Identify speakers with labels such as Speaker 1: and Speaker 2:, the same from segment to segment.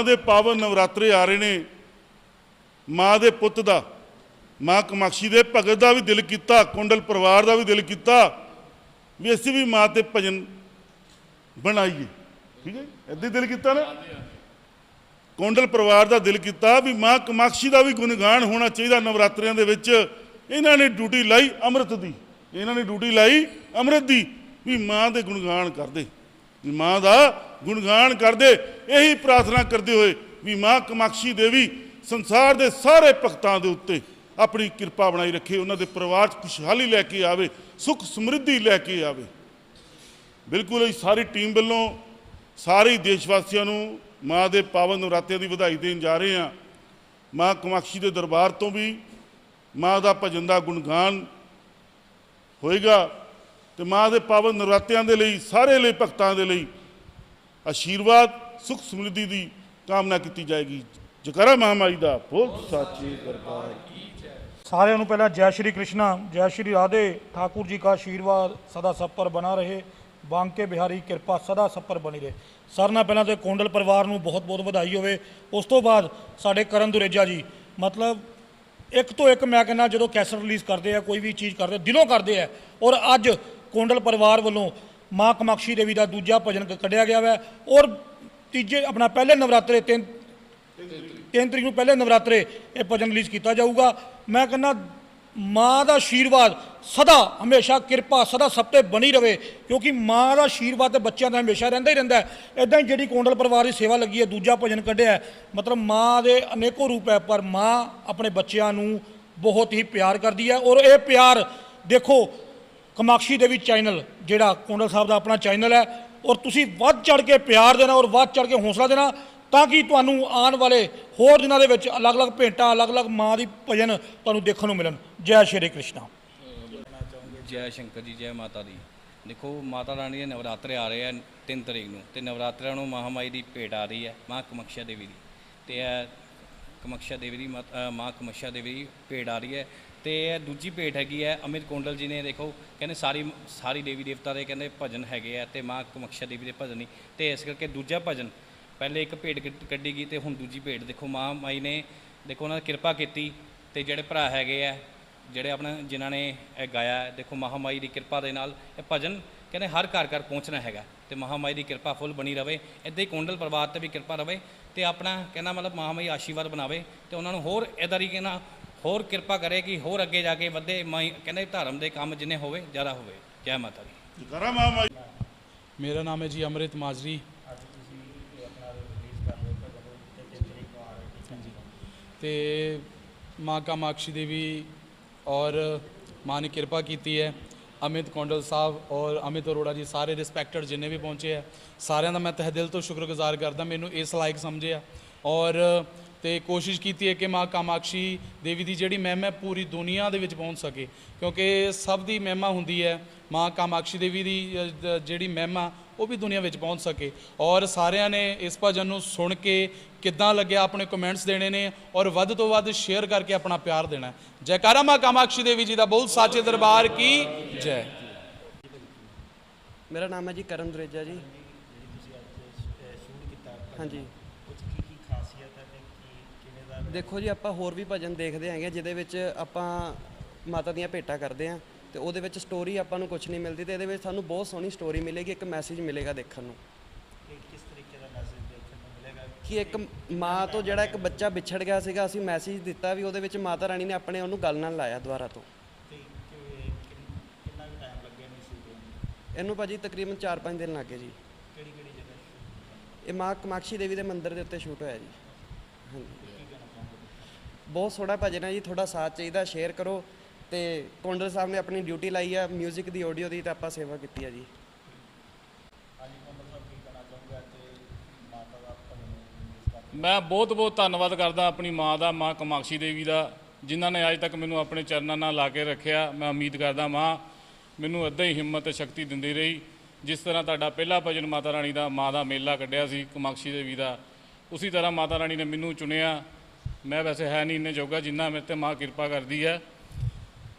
Speaker 1: ਮਾਂ ਦੇ ਪਾਵਨ ਨਵਰਾਤਰੇ ਆ ਰਹੇ ਨੇ। ਮਾਂ ਦੇ ਪੁੱਤ ਦਾ ਮਾਂ ਕਮਾਕਸ਼ੀ ਦੇ ਭਗਤ ਦਾ ਵੀ ਦਿਲ ਕੀਤਾ ਕੁੰਡਲ ਪਰਿਵਾਰ ਦਾ ਵੀ ਦਿਲ ਕੀਤਾ ਵੀ ਅਸੀਂ ਵੀ ਮਾਂ ਤੇ ਭਜਨ ਬਣਾਈਏ। ਠੀਕ ਹੈ ਹੀ ਦਿਲ ਕੀਤਾ ਨਾ? ਕੁੰਡਲ ਪਰਿਵਾਰ ਦਾ ਦਿਲ ਕੀਤਾ ਵੀ ਮਾਂ ਕਮਾਕਸ਼ੀ ਦਾ ਵੀ ਗੁਣਗਾਨ ਹੋਣਾ ਚਾਹੀਦਾ ਨਵਰਾਤਰਿਆਂ ਦੇ ਵਿੱਚ। ਇਹਨਾਂ ਨੇ ਡਿਊਟੀ ਲਾਈ ਅੰਮ੍ਰਿਤ ਦੀ। ਇਹਨਾਂ ਨੇ ਡਿਊਟੀ ਲਾਈ ਅੰਮ੍ਰਿਤ ਦੀ ਵੀ ਮਾਂ ਦੇ ਗੁਣਗਾਨ ਕਰਦੇ। ਵੀ ਮਾਂ ਦਾ ਗੁਣਗਾਨ ਕਰਦੇ, ਇਹੀ ਪ੍ਰਾਰਥਨਾ ਕਰਦੇ ਹੋਏ ਵੀ ਮਾਂ ਕਮਾਕਸ਼ੀ ਦੇਵੀ ਸੰਸਾਰ ਦੇ ਸਾਰੇ ਭਗਤਾਂ ਦੇ ਉੱਤੇ ਆਪਣੀ ਕਿਰਪਾ ਬਣਾਈ ਰੱਖੇ, ਉਹਨਾਂ ਦੇ ਪਰਿਵਾਰ 'ਚ ਖੁਸ਼ਹਾਲੀ ਲੈ ਕੇ ਆਵੇ, ਸੁਖ ਸਮਰਿੱਧੀ ਲੈ ਕੇ ਆਵੇ। ਬਿਲਕੁਲ ਹੀ ਸਾਰੀ ਟੀਮ ਵੱਲੋਂ, ਸਾਰੇ ਦੇਸ਼ ਵਾਸੀਆਂ ਨੂੰ ਮਾਂ ਦੇ ਪਾਵਨ ਨਵਰਾਤਿਆਂ ਦੀ ਵਧਾਈ ਦੇਣ ਜਾ ਰਹੇ ਹਾਂ। ਮਾਂ ਕਮਾਕਸ਼ੀ ਦੇ ਦਰਬਾਰ ਤੋਂ ਵੀ ਮਾਂ ਦਾ ਭਜਨ ਦਾ ਗੁਣਗਾਨ ਹੋਏਗਾ। ਤੇ ਮਾਂ ਦੇ ਪਾਵਨ ਨਰਾਤਿਆਂ ਦੇ ਲਈ, ਸਾਰੇ ਲਈ, ਭਗਤਾਂ ਦੇ ਲਈ ਆਸ਼ੀਰਵਾਦ, ਸੁਖ ਸਮ੍ਰਿੱਧੀ ਦੀ ਕਾਮਨਾ ਕੀਤੀ ਜਾਏਗੀ। ਜਕਰਾ ਮਹਾਮਾਈ ਦਾ ਬੋਲ ਸਾਚੇ ਦਰਬਾਰ
Speaker 2: ਸਾਰਿਆਂ ਨੂੰ ਪਹਿਲਾਂ ਜੈ ਸ਼੍ਰੀ ਕ੍ਰਿਸ਼ਨਾ, ਜੈ ਸ਼੍ਰੀ ਰਾਧੇ, ਠਾਕੁਰ ਜੀ ਦਾ ਆਸ਼ੀਰਵਾਦ, ਸਦਾ ਸੱਪਰ ਬਣਾ ਰਹੇ ਬਾਂਕੇ ਬਿਹਾਰੀ ਕਿਰਪਾ ਸਦਾ ਸੱਪਰ ਬਣੀ ਰਹੇ। ਸਾਰਿਆਂ ਨਾਲ ਪਹਿਲਾਂ ਤੇ ਕੋਂਡਲ ਪਰਿਵਾਰ ਨੂੰ ਬਹੁਤ-ਬਹੁਤ ਵਧਾਈ ਹੋਵੇ। ਉਸ ਤੋਂ ਬਾਅਦ ਸਾਡੇ ਕਰਨ ਦੁਰੇਜਾ ਜੀ, ਮਤਲਬ ਇੱਕ ਤੋਂ ਇੱਕ ਮੈਂ ਕਹਿੰਦਾ ਜਦੋਂ ਕੈਸਟ ਰਿਲੀਜ਼ ਕਰਦੇ ਆ, ਕੋਈ ਵੀ ਚੀਜ਼ ਕਰਦੇ, ਦਿਲੋਂ ਕਰਦੇ ਆ ਔਰ ਅੱਜ ਕੋਂਡਲ ਪਰਿਵਾਰ ਵੱਲੋਂ ਮਾਂ ਕਮਾਕਸ਼ੀ ਦੇਵੀ ਦਾ ਦੂਜਾ ਭਜਨ ਕੱਢਿਆ ਗਿਆ ਹੈ ਔਰ ਤੀਜੇ ਆਪਣਾ ਪਹਿਲੇ ਨਵਰਾਤਰੇ ਤਿੰਨ ਤਿੰਨ ਤਰੀਕ ਨੂੰ ਪਹਿਲੇ ਨਵਰਾਤਰੇ ਇਹ ਭਜਨ ਰਿਲੀਜ਼ ਕੀਤਾ ਜਾਊਗਾ। ਮੈਂ ਕਹਿੰਦਾ, ਮਾਂ ਦਾ ਆਸ਼ੀਰਵਾਦ ਸਦਾ ਹਮੇਸ਼ਾ ਕਿਰਪਾ ਸਦਾ ਸਭ ਤੇ ਬਣੀ ਰਵੇ, ਕਿਉਂਕਿ ਮਾਂ ਦਾ ਆਸ਼ੀਰਵਾਦ ਤੇ ਬੱਚਿਆਂ ਦਾ ਹਮੇਸ਼ਾ ਰਹਿੰਦਾ ਹੀ ਰਹਿੰਦਾ ਹੈ। ਇਦਾਂ ਹੀ ਜਿਹੜੀ ਕੋਂਡਲ ਪਰਿਵਾਰ ਦੀ ਸੇਵਾ ਲੱਗੀ ਹੈ, ਦੂਜਾ ਭਜਨ ਕੱਢਿਆ ਮਤਲਬ ਮਾਂ ਦੇ ਅਨੇਕੋ ਰੂਪ ਹੈ, ਪਰ ਮਾਂ ਆਪਣੇ ਬੱਚਿਆਂ ਨੂੰ ਬਹੁਤ ਹੀ ਪਿਆਰ ਕਰਦੀ ਹੈ। ਔਰ ਇਹ ਪਿਆਰ ਦੇਖੋ ਕਮਾਕਸ਼ੀ ਦੇਵੀ ਚੈਨਲ ਜਿਹੜਾ ਕੋਂਡਲ ਸਾਹਿਬ ਦਾ ਆਪਣਾ ਚੈਨਲ ਹੈ, ਔਰ ਤੁਸੀਂ ਵੱਧ ਚੜ ਕੇ ਪਿਆਰ ਦੇਣਾ ਔਰ ਵੱਧ ਚੜ ਕੇ ਹੌਸਲਾ ਦੇਣਾ, ਤਾਂ ਕਿ ਤੁਹਾਨੂੰ ਆਉਣ ਵਾਲੇ ਹੋਰ ਦਿਨਾਂ ਦੇ ਵਿੱਚ ਅਲੱਗ-ਅਲੱਗ ਭੇਟਾਂ, ਅਲੱਗ-ਅਲੱਗ ਮਾਂ ਦੀ ਭਜਨ ਤੁਹਾਨੂੰ ਦੇਖਣ ਨੂੰ ਮਿਲਣ। ਜੈ ਸ਼੍ਰੀ ਕ੍ਰਿਸ਼ਨ।
Speaker 3: ਜੈ ਸ਼ੰਕਰ ਜੀ, ਜੈ ਮਾਤਾ ਦੀ। ਦੇਖੋ, ਮਾਤਾ ਰਾਣੀ ਦੇ ਨਵਰਾਤਰੇ ਆ ਰਹੇ ਆ 3 ਤਰੀਕ ਨੂੰ, ਤੇ ਨਵਰਾਤਰਿਆਂ ਨੂੰ ਮਹਾਮਾਈ ਦੀ ਭੇਟ ਆ ਰਹੀ ਹੈ, ਮਾਂ ਕਮਕਸ਼ਾ ਦੇਵੀ ਦੀ। ਤੇ ਇਹ ਕਮਕਸ਼ਾ ਦੇਵੀ ਦੀ ਮਾਤ- ਮਾਂ ਕਮਕਸ਼ਾ ਦੇਵੀ ਦੀ ਭੇਟ ਆ ਰਹੀ ਹੈ। ਤੇ ਇਹ ਦੂਜੀ ਭੇਟ ਹੈਗੀ ਹੈ ਅਮਿਤ ਕੋਂਡਲ ਜੀ ਨੇ, ਦੇਖੋ, ਕਹਿੰਦੇ ਸਾਰੀ ਸਾਰੀ ਦੇਵੀ ਦੇਵਤਾ ਦੇ ਕਹਿੰਦੇ ਭਜਨ ਹੈਗੇ ਆ ਤੇ ਮਾਂ ਕਮਕਸ਼ਾ ਦੇਵੀ ਦੇ ਭਜਨ ਨਹੀਂ ਤੇ ਇਸ ਕਰਕੇ ਦੂਜਾ ਭਜਨ, ਪਹਿਲੇ ਇੱਕ ਭੇਟ ਕੱਢੀ ਗਈ ਤੇ ਹੁਣ ਦੂਜੀ ਭੇਟ। ਦੇਖੋ, ਮਾਂ ਮਾਈ ਨੇ, ਦੇਖੋ, ਉਹਨਾਂ ਨੇ ਕਿਰਪਾ ਕੀਤੀ ਤੇ ਜਿਹੜੇ ਭਰਾ ਹੈਗੇ ਆ, ਜਿਹੜੇ ਆਪਣਾ, ਜਿਨ੍ਹਾਂ ਨੇ ਇਹ ਗਾਇਆ, ਦੇਖੋ ਮਹਾਮਾਈ ਦੀ ਕਿਰਪਾ ਦੇ ਨਾਲ ਇਹ ਭਜਨ ਕਹਿੰਦੇ ਹਰ ਘਰ ਘਰ ਪਹੁੰਚਣਾ ਹੈਗਾ ਤੇ ਮਹਾਮਾਈ ਦੀ ਕਿਰਪਾ ਫੁੱਲ ਬਣੀ ਰਵੇ। ਇੱਦਾਂ ਹੀ ਕੋਂਡਲ ਪਰਿਵਾਰ ਤੇ ਵੀ ਕਿਰਪਾ ਰਵੇ ਤੇ ਆਪਣਾ, ਕਹਿੰਦਾ ਮਤਲਬ ਮਹਾਮਾਈ ਆਸ਼ੀਰਵਾਦ ਬਣਾਵੇ ਤੇ ਉਹਨਾਂ ਨੂੰ ਹੋਰ ਇਦਾਂ ਹੀ ਕਹਿੰਦਾ ਹੋਰ ਕਿਰਪਾ ਕਰੇ ਕਿ ਹੋਰ ਅੱਗੇ ਜਾ ਕੇ ਵਧੇ ਮਾਈ ਕਹਿੰਦੇ ਧਰਮ ਦੇ ਕੰਮ ਜਿੰਨੇ ਹੋਵੇ ਜ਼ਿਆਦਾ ਹੋਵੇ। ਜੈ ਮਾਤਾ ਦੀ।
Speaker 1: ਜਕਰਾ ਮਹਾਮਾਈ
Speaker 4: ਮੇਰਾ ਨਾਮ ਹੈ ਜੀ ਅੰਮ੍ਰਿਤ ਮਾਜਰੀ। ਤੇ ਮਾਂ ਕਾਮਾਕਸ਼ੀ ਦੇਵੀ ਔਰ ਮਾਂ ਨੇ ਕਿਰਪਾ ਕੀਤੀ ਹੈ। ਅਮਿਤ ਕੌਂਡਲ ਸਾਹਿਬ ਔਰ ਅਮਿਤ ਅਰੋੜਾ ਜੀ ਸਾਰੇ ਰਿਸਪੈਕਟਡ ਜਿੰਨੇ ਵੀ ਪਹੁੰਚੇ ਆ ਸਾਰਿਆਂ ਦਾ ਮੈਂ ਤਹਿ ਦਿਲ ਤੋਂ ਸ਼ੁਕਰਗੁਜ਼ਾਰ ਕਰਦਾ ਮੈਨੂੰ ਇਸ ਲਾਇਕ ਸਮਝਿਆ। ਔਰ ਤੇ ਕੋਸ਼ਿਸ਼ ਕੀਤੀ ਹੈ ਕਿ ਮਾਂ ਕਾਮਾਕਸ਼ੀ ਦੇਵੀ ਦੀ ਜਿਹੜੀ ਮਹਿਮਾ ਹੈ ਪੂਰੀ ਦੁਨੀਆ ਦੇ ਵਿੱਚ ਪਹੁੰਚ ਸਕੇ ਕਿਉਂਕਿ ਸਭ ਦੀ ਮਹਿਮਾ ਹੁੰਦੀ ਹੈ ਮਾਂ ਕਾਮਾਕਸ਼ੀ ਦੇਵੀ ਦੀ ਅ, ਜਿਹੜੀ ਮਹਿਮਾ ਉਹ ਵੀ ਦੁਨੀਆ ਵਿੱਚ ਪਹੁੰਚ ਸਕੇ। ਔਰ ਸਾਰਿਆਂ ਨੇ ਇਸ ਭਜਨ ਨੂੰ ਸੁਣ ਕੇ ਕਿੱਦਾਂ ਲੱਗਿਆ ਆਪਣੇ ਕਮੈਂਟਸ ਦੇਣੇ ਨੇ ਔਰ ਵੱਧ ਤੋਂ ਵੱਧ ਸ਼ੇਅਰ ਕਰਕੇ ਆਪਣਾ ਪਿਆਰ ਦੇਣਾ ਹੈ। ਜੈਕਾਰਾ ਮਾਂ ਕਾਮਾਕਸ਼ੀ ਦੇਵੀ ਜੀ ਦਾ ਬੋਲ ਸਾਚੇ ਦਰਬਾਰ ਕੀ ਜੈ।
Speaker 5: ਮੇਰਾ ਨਾਮ ਹੈ ਜੀ ਕਰਨ ਦੁਰੇਜਾ ਜੀ। ਹਾਂਜੀ। ਦੇਖੋ ਜੀ ਆਪਾਂ ਹੋਰ ਵੀ ਭਜਨ ਦੇਖਦੇ ਹੈਗੇ ਜਿਹਦੇ ਵਿੱਚ ਆਪਾਂ ਮਾਤਾ ਦੀਆਂ ਭੇਟਾਂ ਕਰਦੇ ਆਂ ਤੇ ਉਹਦੇ ਵਿੱਚ ਸਟੋਰੀ ਆਪਾਂ ਨੂੰ ਕੁਝ ਨਹੀਂ ਮਿਲਦੀ ਤੇ ਇਹਦੇ ਵਿੱਚ ਸਾਨੂੰ ਬਹੁਤ ਸੋਹਣੀ ਸਟੋਰੀ ਮਿਲੇਗੀ ਇੱਕ ਮੈਸੇਜ ਮਿਲੇਗਾ ਦੇਖਣ ਨੂੰ। ਕਿ ਇੱਕ ਮਾਂ ਤੋਂ ਜਿਹੜਾ ਇੱਕ ਬੱਚਾ ਵਿਛੜ ਗਿਆ ਸੀਗਾ ਅਸੀਂ ਮੈਸੇਜ ਦਿੱਤਾ ਵੀ ਉਹਦੇ ਵਿੱਚ ਮਾਤਾ ਰਾਣੀ ਨੇ ਆਪਣੇ ਉਹਨੂੰ ਗੱਲ ਨਾਲ ਲਾਇਆ ਦੁਬਾਰਾ ਤੋਂ। ਇਹਨੂੰ ਭਾਜੀ ਤਕਰੀਬਨ 4-5 ਦਿਨ ਲੱਗੇ ਜੀ। ਕਿਹੜੀ ਕਿਹੜੀ ਜਗ੍ਹਾ ਇਹ ਮਾਂ ਕਮਾਕਸ਼ੀ ਦੇਵੀ ਦੇ ਮੰਦਿਰ ਦੇ ਉੱਤੇ ਸ਼ੂਟ ਹੋਇਆ ਜੀ। ਹਾਂਜੀ। ਬਹੁਤ ਸੋਹਣਾ ਭਜਨ ਹੈ ਜੀ, ਤੁਹਾਡਾ ਸਾਥ ਚਾਹੀਦਾ ਸ਼ੇਅਰ ਕਰੋ ਤੇ ਕੌਂਡਲ ਸਾਹਿਬ ਨੇ ਆਪਣੀ ਡਿਊਟੀ ਲਾਈ ਆ 뮤직 ਦੀ ਆਡੀਓ ਦੀ ਤਾਂ ਆਪਾਂ ਸੇਵਾ ਕੀਤੀ ਆ ਜੀ।
Speaker 6: ਮੈਂ ਬਹੁਤ ਬਹੁਤ ਧੰਨਵਾਦ ਕਰਦਾ ਆਪਣੀ ਮਾਂ ਦਾ, ਮਾਂ ਕਮਾਕਸ਼ੀ ਦੇਵੀ ਦਾ, ਜਿਨ੍ਹਾਂ ਨੇ ਅੱਜ ਤੱਕ ਮੈਨੂੰ ਆਪਣੇ ਚਰਨਾਂ ਨਾਲ ਲਾ ਕੇ ਰੱਖਿਆ। ਮੈਂ ਉਮੀਦ ਕਰਦਾ ਮਾਂ ਮੈਨੂੰ ਅੱਧਾ ਹੀ ਹਿੰਮਤ ਤੇ ਸ਼ਕਤੀ ਦਿੰਦੀ ਰਹੀ, ਜਿਸ ਤਰ੍ਹਾਂ ਤੁਹਾਡਾ ਪਹਿਲਾ ਭਜਨ ਮਾਤਾ ਰਾਣੀ ਦਾ ਮਾਂ ਦਾ ਮੇਲਾ ਕੱਢਿਆ ਸੀ ਕਮਾਕਸ਼ੀ ਦੇਵੀ ਦਾ, ਉਸੇ ਤਰ੍ਹਾਂ ਮਾਤਾ ਰਾਣੀ ਨੇ ਮੈਨੂੰ ਚੁਣਿਆ। ਮੈਂ ਵੈਸੇ ਹੈ ਨਹੀਂ ਇੰਨੇ ਜੋਗਾ ਜਿੰਨਾ ਮੇਰੇ ਤੇ ਮਾਂ ਕਿਰਪਾ ਕਰਦੀ ਹੈ।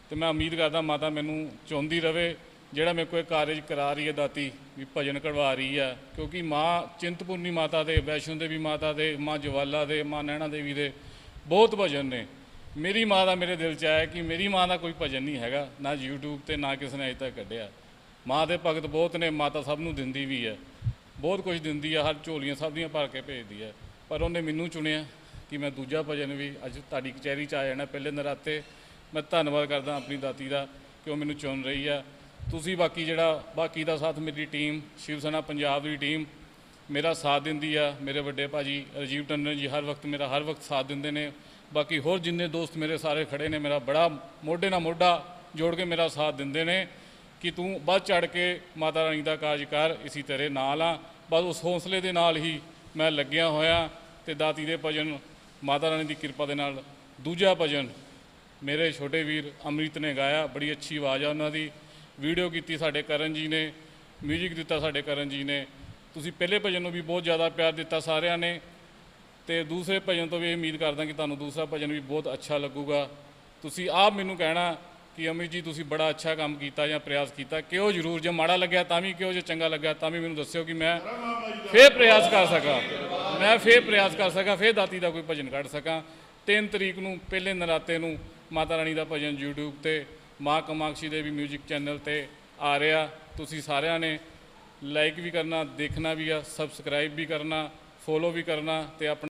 Speaker 6: ਤੇ ਮੈਂ ਉਮੀਦ ਕਰਦਾ ਮਾਤਾ ਮੈਨੂੰ ਚਾਹੁੰਦੀ ਰਵੇ, ਜਿਹੜਾ ਮੇਰੇ ਕੋਲ ਕਾਰਜ ਕਰਾ ਰਹੀ ਹੈ ਦਾਤੀ, ਵੀ ਭਜਨ ਕਢਵਾ ਰਹੀ ਹੈ। ਕਿਉਂਕਿ ਮਾਂ ਚਿੰਤਪੁਰਨੀ ਮਾਤਾ ਦੇ, ਵੈਸ਼ਨੋ ਦੇਵੀ ਮਾਤਾ ਦੇ, ਮਾਂ ਜਵਾਲਾ ਦੇ, ਮਾਂ ਨੈਣਾ ਦੇਵੀ ਦੇ ਬਹੁਤ ਭਜਨ ਨੇ। ਮੇਰੀ ਮਾਂ ਦਾ ਮੇਰੇ ਦਿਲ 'ਚ ਆਇਆ ਕਿ ਮੇਰੀ ਮਾਂ ਦਾ ਕੋਈ ਭਜਨ ਨਹੀਂ ਹੈਗਾ, ਨਾ YouTube ਤੇ ਨਾ ਕਿਸੇ ਨੇ ਅਜੇ ਤੱਕ ਕੱਢਿਆ। ਮਾਂ ਦੇ ਭਗਤ ਬਹੁਤ ਨੇ, ਮਾਤਾ ਸਭ ਨੂੰ ਦਿੰਦੀ ਵੀ ਹੈ। ਬਹੁਤ ਕੁਝ ਦਿੰਦੀ ਆ, ਹਰ ਝੋਲੀਆਂ ਸਭ ਦੀਆਂ ਭਰ ਕੇ ਭੇਜਦੀ ਹੈ। ਪਰ ਉਹਨੇ ਮੈਨੂੰ ਚੁਣਿਆ। ਕਿ ਮੈਂ ਦੂਜਾ ਭਜਨ ਵੀ ਅੱਜ ਤੁਹਾਡੀ ਕਚਹਿਰੀ 'ਚ ਆ ਜਾਣਾ। ਪਹਿਲੇ ਨਰਾਤੇ ਮੈਂ ਧੰਨਵਾਦ ਕਰਦਾ ਆਪਣੀ ਦਾਤੀ ਦਾ ਕਿ ਉਹ ਮੈਨੂੰ ਚੁਣ ਰਹੀ ਆ। ਤੁਸੀਂ ਬਾਕੀ ਜਿਹੜਾ, ਬਾਕੀ ਦਾ ਸਾਥ ਮੇਰੀ ਟੀਮ, ਸ਼ਿਵ ਸੈਨਾ ਪੰਜਾਬ ਦੀ ਟੀਮ, ਮੇਰਾ ਸਾਥ ਦਿੰਦੀ ਆ, ਮੇਰੇ ਵੱਡੇ ਭਾਜੀ ਰਾਜੀਵ ਟੰਡਨ ਜੀ ਹਰ ਵਕਤ ਮੇਰਾ, ਹਰ ਵਕਤ ਸਾਥ ਦਿੰਦੇ ਨੇ। ਬਾਕੀ ਹੋਰ ਜਿੰਨੇ ਦੋਸਤ ਮੇਰੇ ਸਾਰੇ ਖੜੇ ਨੇ, ਮੇਰਾ ਬੜਾ ਮੋਢੇ ਨਾਲ ਮੋਢਾ ਜੋੜ ਕੇ ਮੇਰਾ ਸਾਥ ਦਿੰਦੇ ਨੇ ਕਿ ਤੂੰ ਵੱਧ ਚੜ ਕੇ ਮਾਤਾ ਰਾਣੀ ਦਾ ਕਾਰਜ ਕਰ, ਇਸੇ ਤੇਰੇ ਨਾਲ ਆ। ਬਸ ਉਸ ਹੌਸਲੇ ਦੇ ਨਾਲ ਹੀ ਮੈਂ ਲੱਗਿਆ ਹੋਇਆ ਤੇ ਦਾਤੀ ਦੇ ਭਜਨ ਮਾਤਾ ਰਾਣੀ ਦੀ ਕਿਰਪਾ ਦੇ ਨਾਲ ਦੂਜਾ ਭਜਨ ਮੇਰੇ ਛੋਟੇ ਵੀਰ ਅੰਮ੍ਰਿਤ ਨੇ ਗਾਇਆ ਬੜੀ ਅੱਛੀ ਆਵਾਜ਼ ਆ ਉਹਨਾਂ ਦੀ। ਵੀਡੀਓ ਕੀਤੀ ਸਾਡੇ ਕਰਨ ਜੀ ਨੇ 뮤직 ਦਿੱਤਾ ਸਾਡੇ ਕਰਨ ਜੀ ਨੇ। ਤੁਸੀਂ ਪਹਿਲੇ ਭਜਨ ਨੂੰ ਵੀ ਬਹੁਤ ਜ਼ਿਆਦਾ ਪਿਆਰ ਦਿੱਤਾ ਸਾਰਿਆਂ ਨੇ ਤੇ ਦੂਸਰੇ ਭਜਨ ਤੋਂ ਵੀ ਉਮੀਦ ਕਰਦਾ ਕਿ ਤੁਹਾਨੂੰ ਦੂਸਰਾ ਭਜਨ ਵੀ ਬਹੁਤ ਅੱਛਾ ਲੱਗੂਗਾ। ਤੁਸੀਂ ਆਪ ਮੈਨੂੰ ਕਹਿਣਾ ਕਿ ਅਮਿਤ ਜੀ ਤੁਸੀਂ ਬੜਾ ਅੱਛਾ ਕੰਮ ਕੀਤਾ ਜਾਂ ਪ੍ਰਯਾਸ ਕੀਤਾ। ਕਿਉਂ ਜ਼ਰੂਰ ਜੇ ਮਾੜਾ ਲੱਗਿਆ ਤਾਂ ਵੀ ਕਿਉਂ ਜੇ ਚੰਗਾ ਲੱਗਿਆ ਤਾਂ ਵੀ ਮੈਨੂੰ ਦੱਸਿਓ ਕਿ ਮੈਂ ਫੇਰ ਪ੍ਰਯਾਸ ਕਰ ਸਕਾਂ। ਮੈਂ ਫੇਰ ਪ੍ਰਯਾਸ ਕਰ ਸਕਾਂ, ਫੇਰ ਦਾਤੀ ਦਾ ਕੋਈ ਭਜਨ ਕੱਢ ਸਕਾਂ। 3 ਤਰੀਕ ਨੂੰ, ਪਹਿਲੇ ਨਰਾਤੇ ਨੂੰ ਮਾਤਾ ਰਾਣੀ ਦਾ ਭਜਨ YouTube ਤੇ, ਮਾਂ ਕਮਾਕਸ਼ੀ ਦੇਵੀ 뮤직 ਚੈਨਲ ਤੇ ਆ ਰਿਹਾ। ਤੁਸੀਂ ਸਾਰਿਆਂ ਨੇ ਲਾਈਕ ਵੀ ਕਰਨਾ, ਦੇਖਣਾ ਵੀ ਆ ਸਬਸਕ੍ਰਾਈਬ ਵੀ ਕਰਨਾ ਫੋਲੋ ਵੀ ਕਰਨਾ ਤੇ ਆਪਣਾ